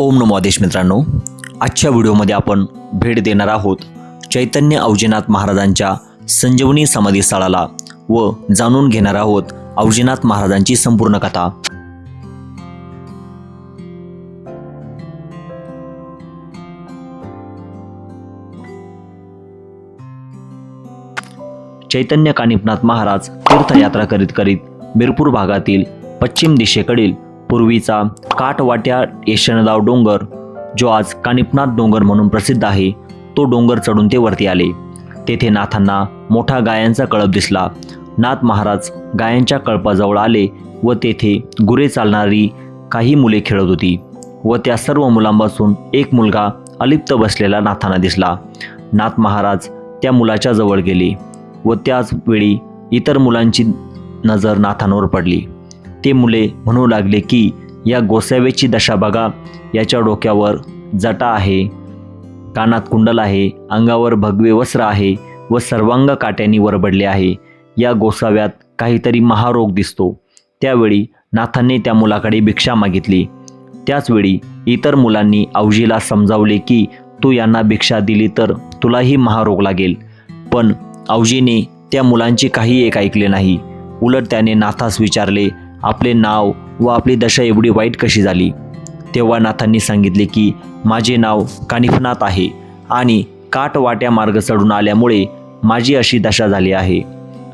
ओम नमो आदेश मित्रांनो. आजच्या व्हिडिओमध्ये आपण भेट देणार आहोत चैतन्य अवजीनाथ महाराजांच्या संजीवनी समाधी स्थळाला व जाणून घेणार आहोत अवजीनाथ महाराजांची संपूर्ण कथा. चैतन्य कानिपनाथ महाराज तीर्थयात्रा करीत करीत मिरपूर भागातील पश्चिम दिशेकडील पूर्वीचा काठवाट्या यशनदाव डोंगर जो आज कानिपनाथ डोंगर म्हणून प्रसिद्ध आहे तो डोंगर चढून ते वरती आले. तेथे नाथांना मोठा गायांचा कळप दिसला. नाथ महाराज गायांच्या कळपाजवळ आले व तेथे गुरे चालणारी काही मुले खेळत होती व त्या सर्व मुलांपासून एक मुलगा अलिप्त बसलेला नाथांना दिसला. नाथ महाराज त्या मुलाच्या जवळ गेले व त्याच वेळी इतर मुलांची नजर नाथांवर पडली. ते मुले म्हणू लागले की या गोसाव्याची दशा बघा याच्या डोक्यावर जटा आहे कानात कुंडल आहे अंगावर भगवे वस्त्र आहे व सर्वांग काट्यांनी वरबडले आहे. या गोसाव्यात काहीतरी महारोग दिसतो. त्यावेळी नाथांनी त्या मुलाकडे भिक्षा मागितली. त्याचवेळी इतर मुलांनी अवजीला समजावले की तू यांना भिक्षा दिली तर तुलाही महारोग लागेल. पण अवजीने त्या मुलांची काही एक ऐकले नाही. उलट त्याने नाथास विचारले आपले नाव व आपली दशा एवढी वाईट कशी झाली? तेव्हा नाथांनी सांगितले की माझे नाव कानिफनाथ आहे आणि काटवाट्या मार्ग चढून आल्यामुळे माझी अशी दशा झाली आहे.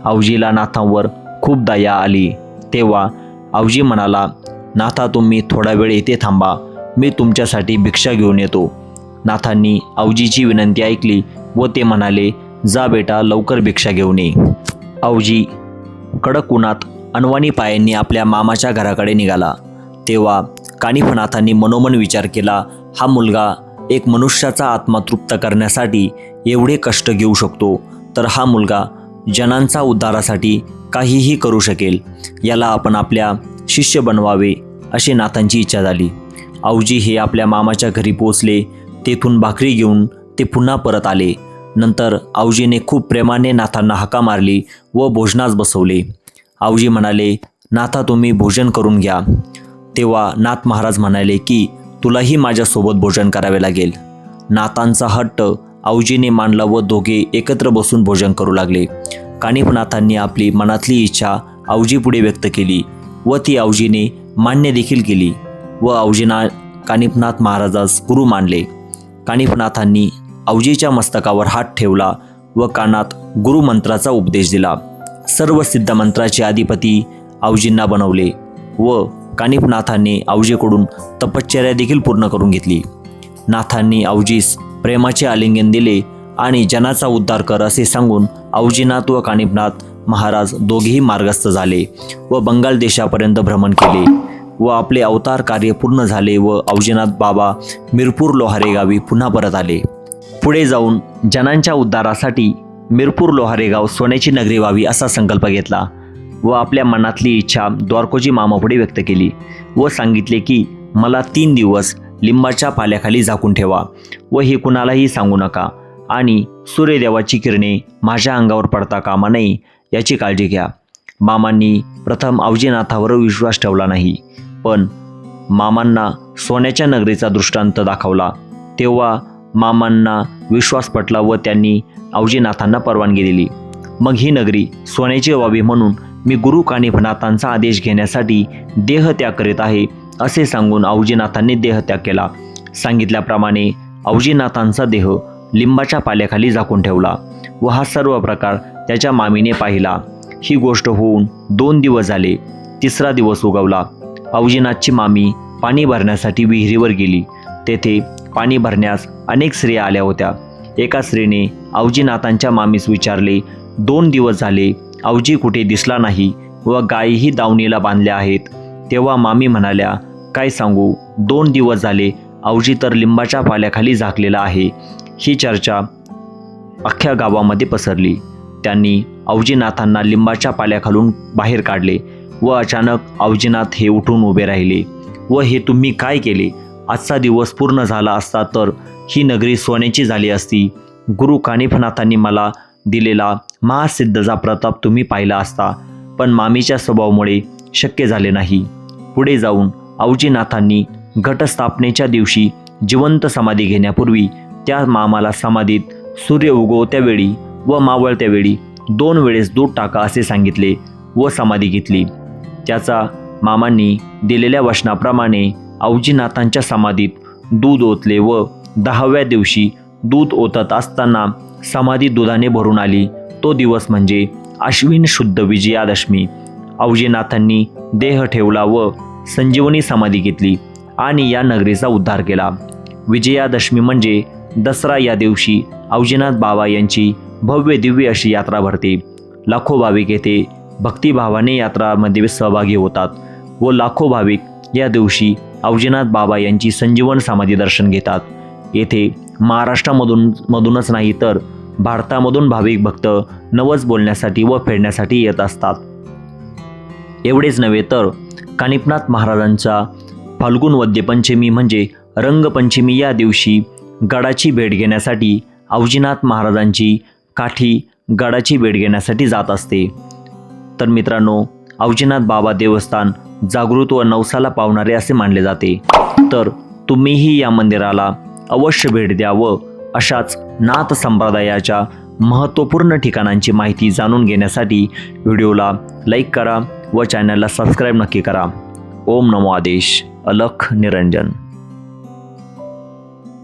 आवजीला नाथांवर खूप दया आली. तेव्हा आवजी म्हणाला नाथा तुम्ही थोडा वेळ येथे थांबा. मी तुमच्यासाठी भिक्षा घेऊन येतो. नाथांनी आवजीची विनंती ऐकली व ते म्हणाले जा बेटा लवकर भिक्षा घेऊन ये. आवजी कडक उन्हात अनवाणी पायांनी आपल्या मामाच्या घराकडे निघाला. तेव्हा कानिफनाथांनी मनोमन विचार केला हा मुलगा एक मनुष्याचा आत्मा तृप्त करण्यासाठी एवढे कष्ट घेऊ शकतो तर हा मुलगा जनांचा उद्धारासाठी काहीही करू शकेल. याला आपण आपल्या शिष्य बनवावे अशी नाथांची इच्छा झाली. आऊजी हे आपल्या मामाच्या घरी पोचले तेथून भाकरी घेऊन ते पुन्हा परत आले. नंतर आऊजीने खूप प्रेमाने नाथांना हाका मारली व भोजनास बसवले. आऊजी म्हणाले नाथा तुम्ही भोजन करून घ्या. तेव्हा नाथ महाराज म्हणाले की तुलाही माझ्यासोबत भोजन करावे लागेल. नाथांचा हट्ट आऊजीने मांडला व दोघे एकत्र बसून भोजन करू लागले. कानिफनाथांनी आपली मनातली इच्छा आऊजीपुढे व्यक्त केली व ती आऊजीने मान्य देखील केली व आऊजीना कानिफनाथ महाराजास गुरु मानले. कानिफनाथांनी आऊजीच्या मस्तकावर हात ठेवला व कानात गुरुमंत्राचा उपदेश दिला. सर्व सिद्धमंत्राचे अधिपती आवजींना बनवले व कानिपनाथांनी अवजीकडून तपश्चर्या देखील पूर्ण करून घेतली. नाथांनी आवजीस प्रेमाचे आलिंगन दिले आणि जनाचा उद्धार कर असे सांगून आवजीनाथ व कानिपनाथ महाराज दोघेही मार्गस्थ झाले व बंगाल देशापर्यंत भ्रमण केले व आपले अवतार कार्य पूर्ण झाले व अवजीनाथ बाबा मिरपूर लोहारे गावी पुन्हा परत आले. पुढे जाऊन जनांच्या उद्धारासाठी मिरपूर लोहारेगाव सोन्याची नगरी व्हावी असा संकल्प घेतला व आपल्या मनातली इच्छा द्वारकोजी मामापुढे व्यक्त केली व सांगितले की मला तीन दिवस लिंबाच्या पाल्याखाली झाकून ठेवा व हे कुणालाही सांगू नका आणि सूर्यदेवाची किरणे माझ्या अंगावर पडता कामा नये याची काळजी घ्या मामांनी प्रथम अवजीनाथावर विश्वास ठेवला नाही पण मामांना सोन्याच्या नगरीचा दृष्टांत दाखवला. तेव्हा मामांना विश्वास पटला व त्यांनी अवजीनाथांना परवानगी दिली. मग ही नगरी सोन्याची व्हावी म्हणून मी गुरु कानिफनाथांचा आदेश घेण्यासाठी देहत्याग करीत आहे असे सांगून अवजीनाथांनी देहत्याग केला. सांगितल्याप्रमाणे अवजीनाथांचा देह लिंबाच्या पाल्याखाली झाकून ठेवला व हा सर्व प्रकार त्याच्या मामीने पाहिला. ही गोष्ट होऊन दोन दिवस झाले तिसरा दिवस उगवला. अवजीनाथची मामी पाणी भरण्यासाठी विहिरीवर गेली. तेथे पाणी भरण्यास अनेक स्त्रिया आल्या होत्या. एका स्त्रीने अवजीनाथांच्या मामीस विचारले दोन दिवस झाले अवजी कुठे दिसला नाही व गायीही दावणीला बांधल्या आहेत. तेव्हा मामी म्हणाल्या काय सांगू दोन दिवस झाले अवजी तर लिंबाच्या पाल्याखाली झाकलेला आहे. ही चर्चा अख्ख्या गावामध्ये पसरली. त्यांनी अवजीनाथांना लिंबाच्या पाल्याखालून बाहेर काढले व अचानक अवजीनाथ हे उठून उभे राहिले. व हे तुम्ही काय केले? आजचा दिवस पूर्ण झाला असता तर ही नगरी सोन्याची झाली असती. गुरु कानिफनाथांनी मला दिलेला महासिद्धचा प्रताप तुम्ही पाहिला असता पण मामीच्या स्वभावामुळे शक्य झाले नाही. पुढे जाऊन आऊजीनाथांनी घटस्थापनेच्या दिवशी जिवंत समाधी घेण्यापूर्वी त्या मामाला समाधीत सूर्य उगवत्या वेळी व मावळत्या वेळी दोन वेळेस दूध टाका असे सांगितले व समाधी घेतली. त्याचा मामांनी दिलेल्या वचनाप्रमाणे औजीनाथांच्या समाधीत दूध ओतले व दहाव्या दिवशी दूध ओतत असताना समाधी दुधाने भरून आली. तो दिवस म्हणजे आश्विन शुद्ध विजयादशमी. औजीनाथांनी देह ठेवला व संजीवनी समाधी घेतली आणि या नगरीचा उद्धार केला. विजयादशमी म्हणजे दसरा या दिवशी औजीनाथ बाबा यांची भव्य दिव्य अशी यात्रा भरते. लाखो भाविक येथे भक्तिभावाने यात्रामध्ये सहभागी होतात व लाखो भाविक या दिवशी औजीनाथ बाबा यांची संजीवन समाधी दर्शन घेतात. येथे महाराष्ट्रामधून मधूनच नाही तर भारतामधून भाविक भक्त नवस बोलण्यासाठी व फेडण्यासाठी येत असतात. एवढेच नव्हे तर कानिपनाथ महाराजांचा फाल्गुन वद्यपंचमी म्हणजे रंगपंचमी या दिवशी गडाची भेट घेण्यासाठी अवजीनाथ महाराजांची काठी गडाची भेट घेण्यासाठी जात असते. तर मित्रांनो अवजीनाथ बाबा देवस्थान जागृत व नवसाला पावणारे असे मानले जाते. तर तुम्हीही या मंदिराला अवश्य भेट द्या व अशाच नाथ संप्रदायाच्या महत्त्वपूर्ण ठिकाणांची माहिती जाणून घेण्यासाठी व्हिडिओला लाईक करा व चॅनलला सबस्क्राईब नक्की करा. ओम नमो आदेश. अलख निरंजन.